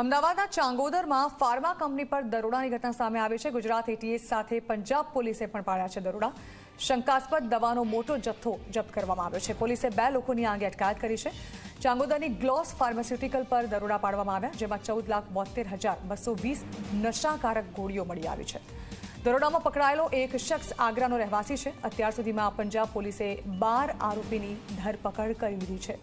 અમદાવાદના ચાંગોદરમાં pharma company પર દરોડાની ઘટના સામે આવી છે. ગુજરાત એટીએસ સાથે પંજાબ પોલીસે પણ પાડ્યા છે દરોડા. શંકાસ્પદ દવાનો મોટો જથ્થો જપ્ત કરવામાં આવ્યો છે. પોલીસે બે લોકોની આગે અટકાયત કરી છે. ચાંગોદરની ગ્લોસ ફાર્માસ્યુટિકલ પર દરોડા પાડવામાં આવ્યા, જેમાં ચૌદ લાખ બોતેર હજાર બસો વીસ નશાકારક ગોળીઓ મળી આવી છે. દરોડામાં પકડાયેલો એક શખ્સ આગ્રાનો રહેવાસી છે. અત્યાર સુધીમાં પંજાબ પોલીસે બાર આરોપીની ધરપકડ કરી લીધી છે.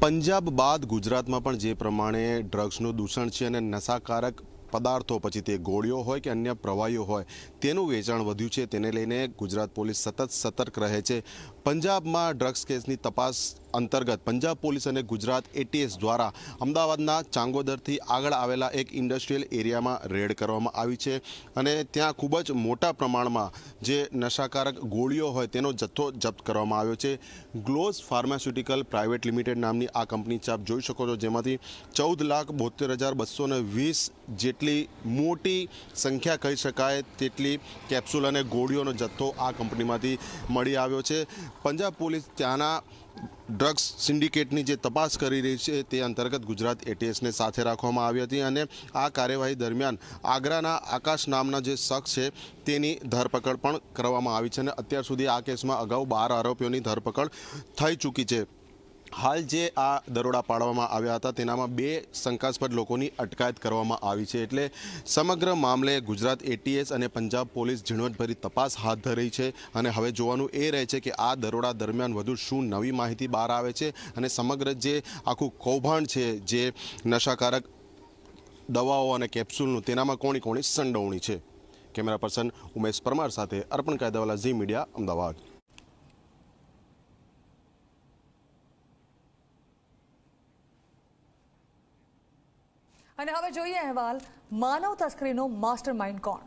પંજાબ બાદ ગુજરાતમાં પણ જે પ્રમાણે ડ્રગ્સનું દૂષણ છે અને નશાકારક પદાર્થો, પછી તે ગોળીઓ હોય કે અન્ય પ્રવાહીઓ હોય, તેનું વેચાણ વધ્યું છે. તેને લઈને ગુજરાત પોલીસ સતત સતર્ક રહે છે. પંજાબમાં ડ્રગ્સ કેસની તપાસ અંતર્ગત પંજાબ પોલીસ અને ગુજરાત એટીએસ દ્વારા અમદાવાદના ચાંગોદરથી આગળ આવેલા એક ઇન્ડસ્ટ્રીયલ એરિયામાં રેડ કરવામાં આવી છે અને ત્યાં ખૂબ જ મોટા પ્રમાણમાં જે નશાકારક ગોળીઓ હોય તેનો જથ્થો જપ્ત કરવામાં આવ્યો છે. ગ્લોઝ ફાર્માસ્યુટિકલ પ્રાઇવેટ લિમિટેડ નામની આ કંપની આપ જોઈ શકો છો જેમાંથી ચૌદ લાખ બોતેર હજાર બસો વીસ જેટલી મોટી સંખ્યા કહી શકાય, તેટલી કેપ્સ્યુલ અને ગોળીઓનો જથ્થો આ કંપનીમાંથી મળી આવ્યો છે. પંજાબ પોલીસ ત્યાંના ડ્રગ્સ સિન્ડિકેટની જે તપાસ કરી રહી છે, તે અંતર્ગત ગુજરાત એટીએસને સાથે રાખવામાં આવી હતી અને આ કાર્યવાહી દરમિયાન આગ્રાના આકાશ નામના જે શખ્સ છે, તેની ધરપકડ પણ કરવામાં આવી છે અને અત્યાર સુધી આ કેસમાં અગાઉ બાર આરોપીઓની ધરપકડ થઈ ચૂકી છે. હાલ જે આ દરોડા પાડવામાં આવ્યા હતા, તેનામાં બે શંકાસ્પદ લોકોની અટકાયત કરવામાં આવી છે. એટલે સમગ્ર મામલે ગુજરાત એટીએસ અને પંજાબ પોલીસ ઝીણવટભરી તપાસ હાથ ધરી છે અને હવે જોવાનું એ રહે છે કે આ દરોડા દરમિયાન વધુ શું નવી માહિતી બહાર આવે છે અને સમગ્ર જે આખું કૌભાંડ છે, જે નશાકારક દવાઓ અને કેપ્સ્યુલનું, તેનામાં કોણી કોણી સંડોવણી છે. કેમેરા પર્સન ઉમેશ પરમાર સાથે અર્પણ કાયદાવાલા ઝી મીડિયા, અમદાવાદ. અને હવે જોઈએ અહેવાલ. માનવ તસ્કરીનો માસ્ટર માઇન્ડ કોણ?